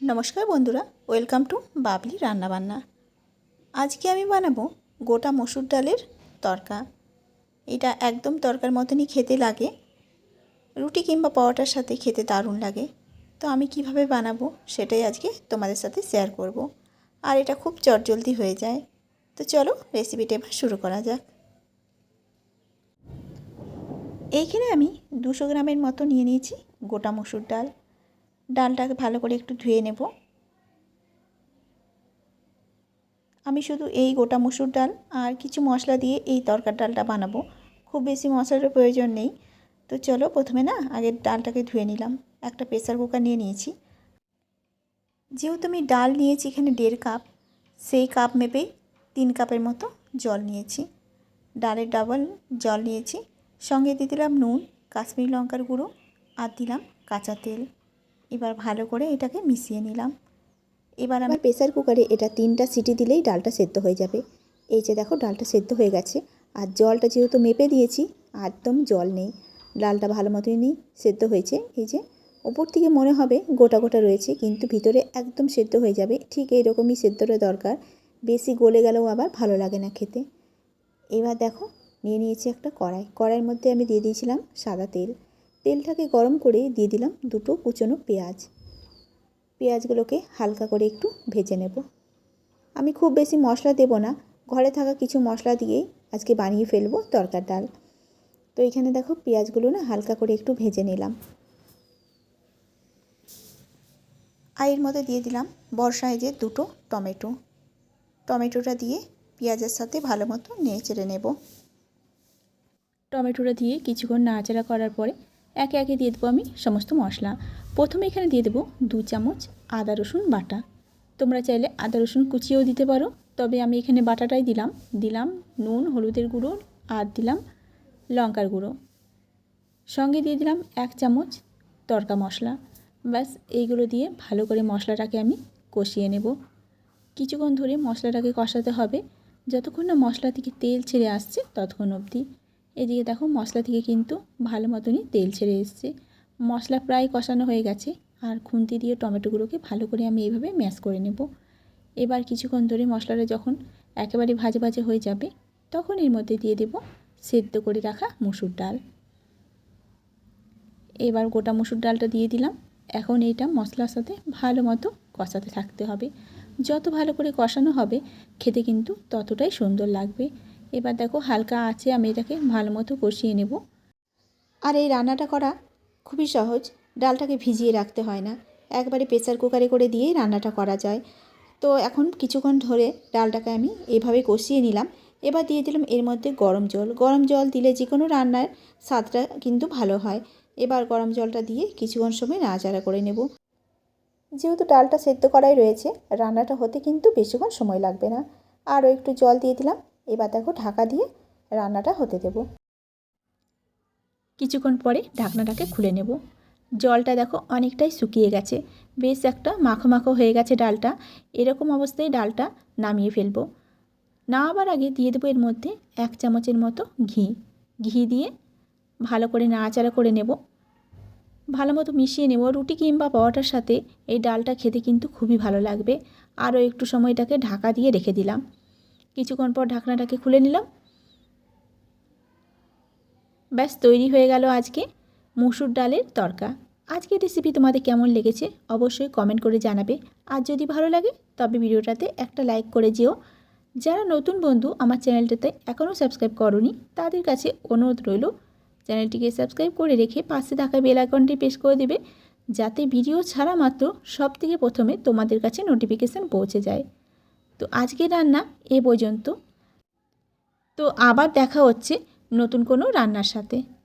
নমস্কার বন্ধুরা, welcome to Babli রান্নাবান্না। আজকে আমি বানাবো গোটা মসুর ডালের তরকা। এটা একদম তরকার মতনই খেতে লাগে, রুটি কিংবা পরোটার সাথে খেতে দারুণ লাগে। তো আমি কীভাবে বানাবো সেটাই আজকে তোমাদের সাথে শেয়ার করব। আর এটা খুব চটজলদি হয়ে যায়। তো চলো রেসিপিটা এবার শুরু করা যাক। এইখানে আমি দুশো গ্রামের মতো নিয়ে নিয়েছি গোটা মসুর ডাল। ডালটাকে ভালো করে একটু ধুয়ে নেব। আমি শুধু এই গোটা মসুর ডাল আর কিছু মশলা দিয়ে এই তরকার ডালটা বানাবো। খুব বেশি মশলার প্রয়োজন নেই। তো চলো প্রথমে না আগে ডালটাকে ধুয়ে নিলাম। একটা প্রেসার কুকার নিয়ে নিয়েছি। যেহেতু আমি ডাল নিয়েছি এখানে দেড় কাপ, সেই কাপ মেপেই তিন কাপের মতো জল নিয়েছি। ডালের ডাবল জল নিয়েছি। সঙ্গে দিয়ে দিলাম নুন, কাশ্মীরি লঙ্কার গুঁড়ো আর দিলাম কাঁচা তেল। এবার ভালো করে এটাকে মিশিয়ে নিলাম। এবার আমার প্রেসার কুকারে এটা তিনটা সিটি দিলেই ডালটা সেদ্ধ হয়ে যাবে। এই যে দেখো, ডালটা সেদ্ধ হয়ে গেছে। আর জলটা যেহেতু মেপে দিয়েছি, একদম জল নেই। ডালটা ভালো মতনই সেদ্ধ হয়েছে। এই যে ওপর থেকে মনে হবে গোটা গোটা রয়েছে, কিন্তু ভিতরে একদম সেদ্ধ হয়ে যাবে। ঠিক এইরকমই সেদ্ধটা দরকার। বেশি গলে গেলেও আবার ভালো লাগে না খেতে। এবার দেখো, নিয়ে নিয়েছি একটা কড়াই। কড়াইয়ের মধ্যে আমি দিয়ে দিয়েছিলাম সাদা তেল। তেলটাকে গরম করে দিয়ে দিলাম দুটো কুচনো পেঁয়াজ। পেঁয়াজগুলোকে হালকা করে একটু ভেজে নেব। আমি খুব বেশি মশলা দেব না। ঘরে থাকা কিছু মশলা দিয়েই আজকে বানিয়ে ফেলব তরকার ডাল। তো এখানে দেখো পেঁয়াজগুলো না হালকা করে একটু ভেজে নিলাম। আর এর মধ্যে দিয়ে দিলাম বড় সাইজের দুটো টমেটো। টমেটোটা দিয়ে পেঁয়াজের সাথে ভালো মতো নেড়ে চেড়ে নেব। টমেটোটা দিয়ে কিছুক্ষণ নাড়াচাড়া করার পরে একে একে দিয়ে দেবো আমি সমস্ত মশলা। প্রথমে এখানে দিয়ে দেবো দু চামচ আদা রসুন বাটা। তোমরা চাইলে আদা রসুন কুচিয়েও দিতে পারো। তবে আমি এখানে বাটাটাই দিলাম। দিলাম নুন, হলুদের গুঁড়ো আর দিলাম লঙ্কার গুঁড়ো। সঙ্গে দিয়ে দিলাম এক চামচ তরকা মশলা। ব্যাস, এইগুলো দিয়ে ভালো করে মশলাটাকে আমি কষিয়ে নেব। কিছুক্ষণ ধরে মশলাটাকে কষাতে হবে। যতক্ষণ না মশলা থেকে তেল ছেড়ে আসছে, ততক্ষণ অবধি। এদিকে দেখো মশলা থেকে কিন্তু ভালো মতনই তেল ছেড়ে এসছে। মশলা প্রায় কষানো হয়ে গেছে আর খুন্তি দিয়ে টমেটোগুলোকে ভালো করে আমি এইভাবে ম্যাশ করে নেব। এবার কিছুক্ষণ ধরে মশলাটা যখন একেবারে ভাজে ভাজে হয়ে যাবে, তখন এর মধ্যে দিয়ে দেব সেদ্ধ করে রাখা মুসুর ডাল। এবার গোটা মুসুর ডালটা দিয়ে দিলাম। এখন এইটা মশলার সাথে ভালো মতো কষাতে থাকতে হবে। যত ভালো করে কষানো হবে, খেতে কিন্তু ততটাই সুন্দর লাগবে। এবার দেখো হালকা আছে আমি এটাকে ভালো মতো কষিয়ে নেব। আর এই রান্নাটা করা খুবই সহজ, ডালটাকে ভিজিয়ে রাখতে হয় না। একবারে প্রেসার কুকারে করে দিয়েই রান্নাটা করা যায়। তো এখন কিছুক্ষণ ধরে ডালটাকে আমি এভাবে কষিয়ে নিলাম। এবার দিয়ে দিলাম এর মধ্যে গরম জল। গরম জল দিলে যে কোনো রান্নার স্বাদটা কিন্তু ভালো হয়। এবার গরম জলটা দিয়ে কিছুক্ষণ সময় নাড়াচাড়া করে নেব। যেহেতু ডালটা সেদ্ধ করাই রয়েছে, রান্নাটা হতে কিন্তু বেশিক্ষণ সময় লাগবে না। আরও একটু জল দিয়ে দিলাম। এবার দেখো ঢাকা দিয়ে রান্নাটা হতে দেব। কিছুক্ষণ পরে ঢাকনাটাকে খুলে নেব। জলটা দেখো অনেকটাই শুকিয়ে গেছে। বেশ একটা মাখো মাখো হয়ে গেছে ডালটা। এরকম অবস্থায় ডালটা নামিয়ে ফেলব। নামাবার আগে দিয়ে দেবো এর মধ্যে এক চামচের মতো ঘি। ঘি দিয়ে ভালো করে নাড়াচাড়া করে নেব। ভালো মতো মিশিয়ে নেব। রুটি কিংবা পরোটার সাথে এই ডালটা খেতে কিন্তু খুবই ভালো লাগবে। আরও একটু সময়টাকে ঢাকা দিয়ে রেখে দিলাম। কিছুক্ষণ পর ঢাকনাটাকে খুলে নিলাম। ব্যাস, তৈরি হয়ে গেল আজকে মুসুর ডালের তরকা। আজকের রেসিপি তোমাদের কেমন লেগেছে অবশ্যই কমেন্ট করে জানাবে। আর যদি ভালো লাগে, তবে ভিডিওটাতে একটা লাইক করে যেও। যারা নতুন বন্ধু আমার চ্যানেলটাতে এখনও সাবস্ক্রাইব করনি, তাদের কাছে অনুরোধ রইল, চ্যানেলটিকে সাবস্ক্রাইব করে রেখে পাশে থাকা বেল আইকনটি প্রেস করে দেবে, যাতে ভিডিও ছাড়া মাত্র সব থেকে প্রথমে তোমাদের কাছে নোটিফিকেশান পৌঁছে যায়। তো আজকের রান্না এ পর্যন্ত। তো আবার দেখা হচ্ছে নতুন কোনো রান্নার সাথে।